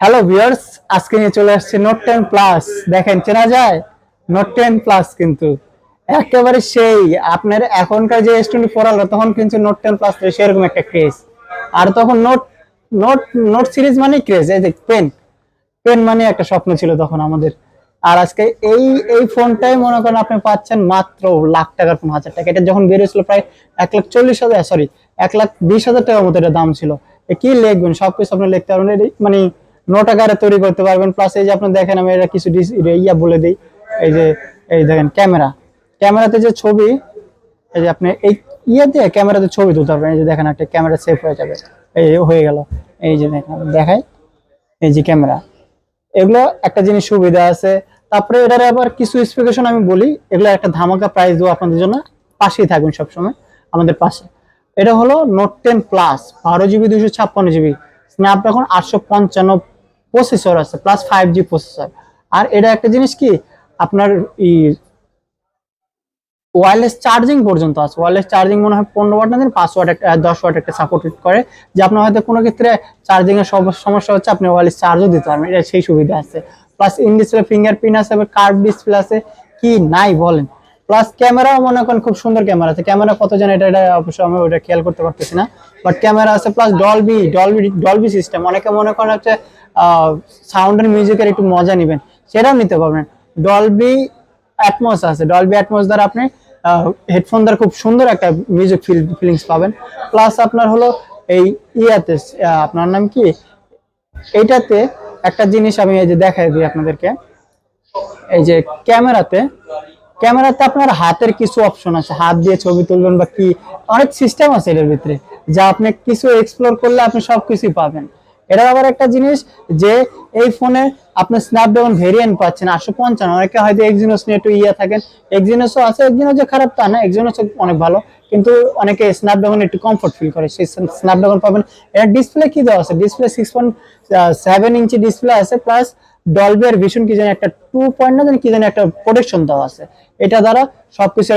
Hello viewers আজকে নিয়ে চলে আসছে নোট টেন প্লাস দেখেন, চেনা যায়? নোট টেন প্লাস কিন্তু। একেবারে সেই, আপনার এখনকার যে ফোর আলো, তখন কিন্তু নোট টেন প্লাস সেরকম একটা ক্রেজ আর তখন নোট নোট নোট সিরিজ মানেই ক্রেজ এই যে পেন পেন মানে একটা স্বপ্ন ছিল তখন আমাদের। আর আজকে এই এই ফোনটাই মনে করেন আপনি পাচ্ছেন মাত্র লাখ টাকার ফোন হাজার টাকা। এটা যখন বেরিয়েছিল প্রায় এক লাখ চল্লিশ হাজার সরি এক লাখ বিশ হাজার টাকার মতো এটা দাম ছিল। কি লিখবেন? সবকিছু আপনি লিখতে পারবেন। মানে নোট তৈরি করতে পারবেন। প্লাস এই যে আপনি দেখেন, আমি এটা কিছু ইয়া বলে দিই। এই যে, এই দেখেন, ক্যামেরা। ক্যামেরাতে যে ছবি, এই যে আপনি এই ইয়ে দিয়ে ক্যামেরাতে ছবি তুলতে পারবেন। এই যে দেখেন, একটা ক্যামেরা সেভ হয়ে যাবে। এই হয়ে গেল। এই যে দেখেন দেখাই। এই যে ক্যামেরা। এগুলো একটা জিনিস সুবিধা আছে। তারপরে এটার আবার কিছু স্পেসিফিকেশন আমি বলি। এগুলো একটা ধামাকা প্রাইস দেবো আপনাদের জন্য। পাশেই থাকবেন সবসময়, আমাদের পাশে। এটা হলো নোট টেন প্লাস বারো জিবি দুশো ছাপ্পান্ন জিবি স্ন্যাপড্রাগন আটশো পঞ্চান্ন প্রসেসর আছে প্লাস ফাইভ জি প্রসেসর আর এটা একটা জিনিস কি? আপনার ই ওয়্যারলেস চার্জিং পর্যন্ত আছে। ওয়্যারলেস চার্জিং মনে হয় পনেরো ওয়াট না দিন পাঁচ ওয়াট একটা দশ ওয়াট একটা সাপোর্ট করে, যে আপনার হয়তো কোনো ক্ষেত্রে চার্জিং এর সব সমস্যা হচ্ছে, আপনি ওয়ারলেস চার্জও দিতে পারবেন, এটা সেই সুবিধা আছে। প্লাস ইন ডিসপ্লে ফিঙ্গারপ্রিন্ট আছে কার্ভ ডিসপ্লে আছে, কি নাই বলেন। প্লাস ক্যামেরাও মনে করেন খুব সুন্দর ক্যামেরা আছে। ক্যামেরা কত জন এটা এটা অবশ্য আমি ওটা খেয়াল করতে পারতেছি না। বাট ক্যামেরা আছে plus Dolby Dolby Dolby system অনেকে মনে করেন হচ্ছে সাউন্ড সাউন্ডের মিউজিকের একটু মজা নেবেন। সেটাও নিতে পারবেন। ডলবি অ্যাটমস আছে। ডলবি অ্যাটমস দ্বারা আপনি হেডফোন দ্বারা খুব সুন্দর একটা মিউজিক ফিল ফিলিংস পাবেন। প্লাস আপনার হলো এই ইয়াতে আপনার নাম কি? এইটাতে একটা জিনিস আমি এই যে দেখাই দিই আপনাদেরকে। এই যে ক্যামেরাতে ক্যামেরাতে আপনার হাতের কিছু অপশন আছে। হাত দিয়ে ছবি তুলবেন বা কি, অনেক সিস্টেম আছে এটার ভিতরে, যা আপনি কিছু এক্সপ্লোর করলে আপনি সবকিছুই পাবেন। এটা আবার একটা জিনিস যে, এই ফোনে আপনি স্ন্যাপড্রাগন ভেরিয়েন্ট পাচ্ছেন আটশো পঞ্চান্ন। অনেকে হয়তো এক্সিনোস নিয়ে একটু ইয়ে থাকেন। এক্সিনোসও আছে এক্সিনোস যে খারাপ তা না এক্সিনোস অনেক ভালো। কিন্তু অনেকে স্ন্যাপড্রাগন একটু কমফোর্ট ফিল করে, সেই স্ন্যাপড্রাগন পাবেন। এটা ডিসপ্লে কি দেওয়া আছে? Display six point seven inch display আছে প্লাস ডলবি আর ভিশন কি জানি একটা টু পয়েন্ট না জানি কি জানি একটা প্রোটেকশন দেওয়া আছে। এটা দ্বারা সবকিছু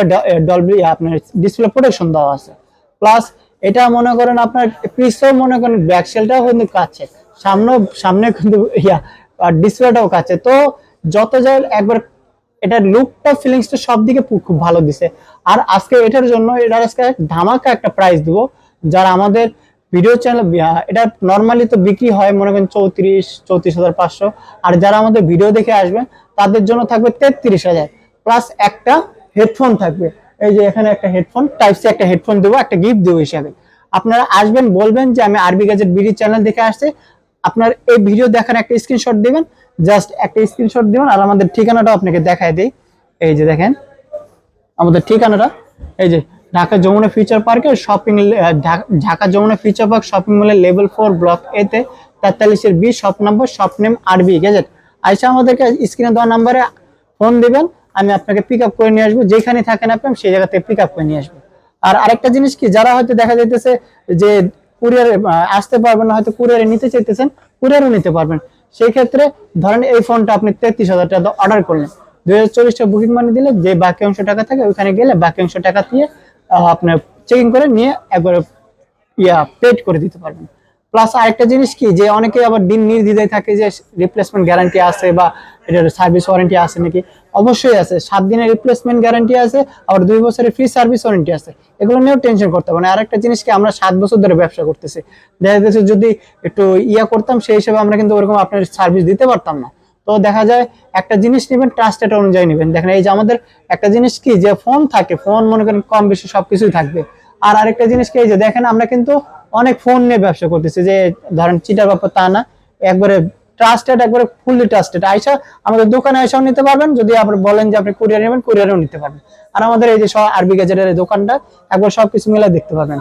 ডলবি আপনার ডিসপ্লে প্রোটেকশন দেওয়া আছে। প্লাস এটা মনে করেন আপনার পিসও মনে করেন ব্যাক সেলটাও কিন্তু কাছে। সামনে সামনে কিন্তু ইয়া ডিসপ্লেটাও কাছে। তো যত যাই একবার এটার লুকটা ফিলিংসটা সব দিকে খুব ভালো দিছে। আর আজকে এটার জন্য, এটার আজকে ধামাকা একটা প্রাইস দিব, যারা আমাদের ভিডিও চ্যানেল এটা নর্মালি তো বিক্রি হয় মনে করেন চৌত্রিশ চৌত্রিশ হাজার পাঁচশো। আর যারা আমাদের ভিডিও দেখে আসবে, তাদের জন্য থাকবে তেত্রিশ হাজার। প্লাস একটা হেডফোন থাকবে। এই যে এখানে একটা হেডফোন টাইপ সি একটা হেডফোন দেবো, একটা গিফট দেবো হিসাবে। আপনারা আসবেন, বলবেন যে আমি আরবি গাজেট বিডি চ্যানেল দেখে আসছি। আপনার এই ভিডিও দেখার একটা স্ক্রিনশট দিবেন জাস্ট একটা স্ক্রিনশট দিবেন, আর আমাদের ঠিকানাটাও আপনাকে দেখায় দিই। এই যে দেখেন, আমাদের ঠিকানাটা, এই যে ঢাকা যমুনা ফিউচার পার্কে shopping Dhaka Jamuna future park shopping মলের লেভেল ফোর ব্লক এতে তেতাল্লিশের B shop number shop name RB gadget আইসা আমাদেরকে স্ক্রিনে দেওয়া নাম্বারে ফোন দিবেন আমি আপনাকে পিক আপ করে নিয়ে আসব। যেখানে থাকেন আপনি সেই জায়গাতে পিক আপ করে নিয়ে আসব। আর আরেকটা জিনিস কি, যারা হয়তো দেখা যাইতেছে যে কুরিয়ারে আসতে পারবেন না, হয়তো কুরিয়ারে নিতে চাইতেছেন কুরিয়ারও নিতে পারবেন। সেই ক্ষেত্রে ধরেন এই ফোনটা আপনি তেত্রিশ হাজার টাকা অর্ডার করলেন। দুই হাজার চল্লিশ টাকা বুকিং মানি দিলে যে বাকি অংশ টাকা থাকে ওইখানে গেলে বাকি অংশ টাকা দিয়ে আপনার চেকিং করে নিয়ে একবারে, ইয়া পেড করে দিতে পারবেন। প্লাস আরেকটা জিনিস কি, যে অনেকে আবার দিন নির্দ্বিধায় থাকে যে রিপ্লেসমেন্ট গ্যারান্টি আছে বা এটার সার্ভিস ওয়ারেন্টি আছে নাকি? অবশ্যই আছে, সাত দিনের রিপ্লেসমেন্ট গ্যারান্টি আছে, আবার দুই বছরের ফ্রি সার্ভিস ওয়ারেন্টি আছে। এগুলো নিয়েও টেনশন করতে হবে না। জিনিস কি, আমরা সাত বছর ধরে ব্যবসা করতেছি। দেখা যাচ্ছে যদি একটু ইয়া করতাম, সেই হিসেবে আমরা কিন্তু ওরকম আপনার সার্ভিস দিতে পারতাম না। তো দেখা যায় একটা জিনিস নেবেন ট্রাস্টেড অনুযায়ী নেবেন। দেখেন এই যে আমাদের একটা জিনিস কি, যে ফোন থাকে ফোন মনে করেন কম বেশি সবকিছুই থাকবে। আর আরেকটা জিনিস কি যে দেখেন আমরা কিন্তু অনেক ফোন নিয়ে ব্যবসা করতেছি, যে ধরেন চিটার ব্যাপার তা না, একবারে ট্রাস্টেড একবারে ফুললি ট্রাস্টেড আইসা আমাদের দোকানে এসেও নিতে পারবেন, যদি আপনি বলেন যে আপনি কুরিয়ার নেবেন কুরিয়ারেও নিতে পারবেন। আর আমাদের এই যে সব আরবি গেজেটের এই দোকানটা, একবার সবকিছু মিলে দেখতে পাবেন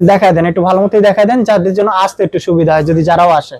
দেখায় দেন, একটু ভালো মতোই দেখায় দেন, যাদের জন্য আসতে একটু সুবিধা হয়, যদি যারাও আসে।